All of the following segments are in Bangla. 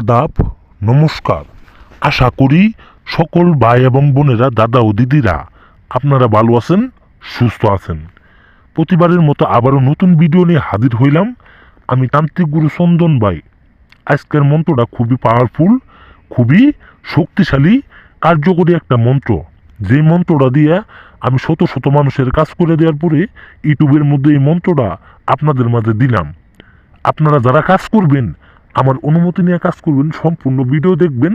আদাব, নমস্কার। আশা করি সকল ভাই এবং বোনেরা, দাদা ও দিদিরা আপনারা ভালো আছেন, সুস্থ আছেন। প্রতিবারের মতো আবারও নতুন ভিডিও নিয়ে হাজির হইলাম। আমি তান্ত্রিক গুরু চন্দন ভাই। আজকের মন্ত্রটা খুবই পাওয়ারফুল খুবই শক্তিশালী, কার্যকরী একটা মন্ত্র। যে মন্ত্রটা দিয়ে আমি শত শত মানুষের কাজ করে দেওয়ার পরে ইউটিউবের মধ্যে এই মন্ত্রটা আপনাদের মাঝে দিলাম। আপনারা যারা কাজ করবেন আমার অনুমতি নিয়ে কাজ করবেন, সম্পূর্ণ ভিডিও দেখবেন,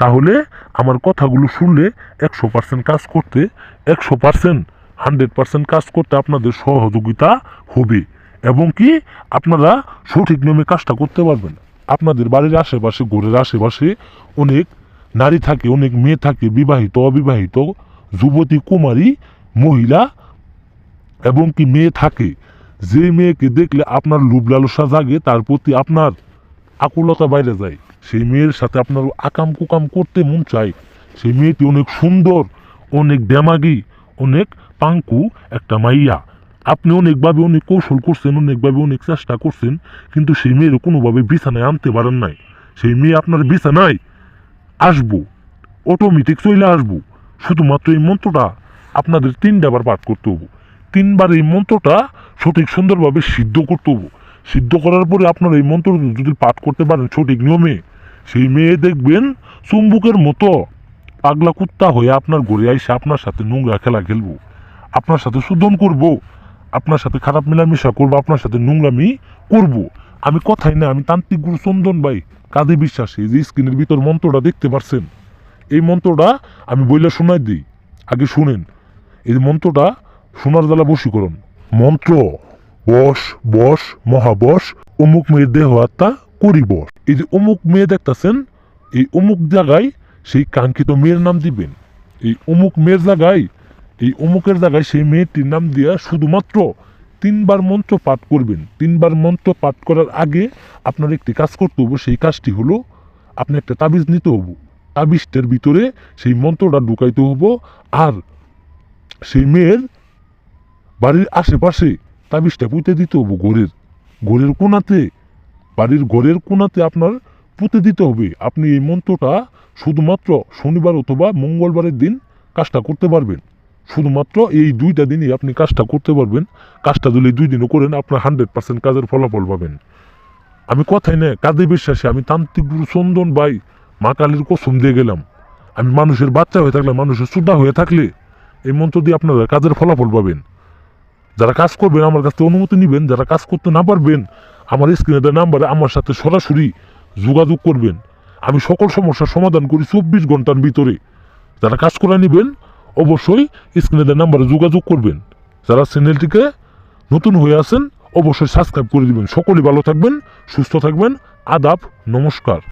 তাহলে আমার কথাগুলো শুনলে একশো পার্সেন্ট কাজ করতে, একশো পার্সেন্ট হান্ড্রেড পার্সেন্ট কাজ করতে আপনাদের সহযোগিতা হবে এবং কি আপনারা সঠিক নিয়মে কাজটা করতে পারবেন। আপনাদের বাড়ির আশেপাশে, ঘরের আশেপাশে অনেক নারী থাকে, অনেক মেয়ে থাকে, বিবাহিত, অবিবাহিত, যুবতী, কুমারী, মহিলা এবং কি মেয়ে থাকে। যে মেয়েকে দেখলে আপনার লোভ লালসা জাগে, তার প্রতি আপনার আকুলতা বাইরে যায়। সেই মেয়ের সাথে আপনার আকাম কুকাম করতে মন চায়। সেই মেয়েটি অনেক সুন্দর, অনেক ড্যামাগি অনেক পাঙ্কু একটা মাইয়া। আপনি অনেকভাবে অনেক কৌশল করছেন, অনেকভাবে অনেক চেষ্টা করছেন, কিন্তু সেই মেয়ের কোনোভাবে বিছানায় আনতে পারেন নাই। সেই মেয়ে আপনার বিছানায় আসব অটোমেটিক চলে আসব। শুধুমাত্র এই মন্ত্রটা আপনাদের তিনটা বার পাঠ করতে হব। তিনবার এই মন্ত্রটা সঠিক সুন্দরভাবে সিদ্ধ করতে হব। সিদ্ধ করার পরে আপনার এই মন্ত্র যদি পাঠ করতে পারেন সঠিক নিয়মে, সেই মেয়ে দেখবেন চুম্বুকের মতো পাগলা কুত্তা হয়ে আপনার ঘরে আইসে আপনার সাথে নোংরা খেলা খেলব, আপনার সাথে শোধন করব, আপনার সাথে খারাপ মেলামেশা করব, আপনার সাথে নোংরামি করব। আমি কথাই না, আমি তান্ত্রিক গুরু চন্দন ভাই কাজে বিশ্বাসী যে স্ক্রিনের ভিতর মন্ত্রটা দেখতে পারছেন, এই মন্ত্রটা আমি বইলে শোনাই দিই। আগে শুনেন, এই মন্ত্রটা সোনার জ্বালা বশীকরণ। মন্ত্র বস বস মহাবশ, অমুক মেয়ের দেহ আত্মা করি বস এই যে অমুক মেয়ে দেখতেছেন, এই অমুক জায়গায় সেই কাঙ্ক্ষিত মেয়ের নাম দিবেন। এই অমুক মেয়ের জায়গায়, এই অমুকের জায়গায় সেই মেয়েটির নাম দিয়া শুধুমাত্র তিনবার মন্ত্র পাঠ করবেন। তিনবার মন্ত্র পাঠ করার আগে আপনার একটি কাজ করতে হব সেই কাজটি হলো আপনি একটা তাবিজ নিতে হব তাবিজটার ভিতরে সেই মন্ত্রটা ঢুকাইতে হব আর সেই মেয়ের বাড়ির আশেপাশে তাবিজটা পুঁতে দিতে হব ঘরের। ঘরের কোনাতে, বাড়ির ঘরের কোনাতে আপনার পুঁতে দিতে হবে। আপনি এই মন্ত্রটা শুধুমাত্র শনিবার অথবা মঙ্গলবারের দিন কাজটা করতে পারবেন। শুধুমাত্র এই দুইটা দিনই আপনি কাজটা করতে পারবেন। কাজটা যদি দুই দিনও করেন, আপনার হান্ড্রেড পার্সেন্ট কাজের ফলাফল পাবেন। আমি কথাই না কাজে বিশ্বাসী, আমি তান্ত্রিক গুরু চন্দন ভাই, মা কালীর কসম দিয়ে গেলাম। আমি মানুষের বাচ্চা হয়ে থাকলে, মানুষের শ্রদ্ধা হয়ে থাকলে এই মন্ত্র দিয়ে আপনারা কাজের ফলাফল পাবেন। যারা কাজ করবেন, আমার কাছ অনুমতি নেবেন, যারা কাজ করতে না পারবেন, আমার স্ক্রিনে নাম্বারে আমার সাথে সরাসরি যোগাযোগ করবেন। আমি সকল সমস্যার সমাধান করি চব্বিশ ঘণ্টার ভিতরে। যারা কাজ করে নেবেন, অবশ্যই স্ক্রিনে নাম্বারে যোগাযোগ করবেন। যারা চ্যানেলটিকে নতুন হয়ে আছেন, অবশ্যই সাবস্ক্রাইব করে দিবেন। সকলেই ভালো থাকবেন, সুস্থ থাকবেন। আদাব, নমস্কার।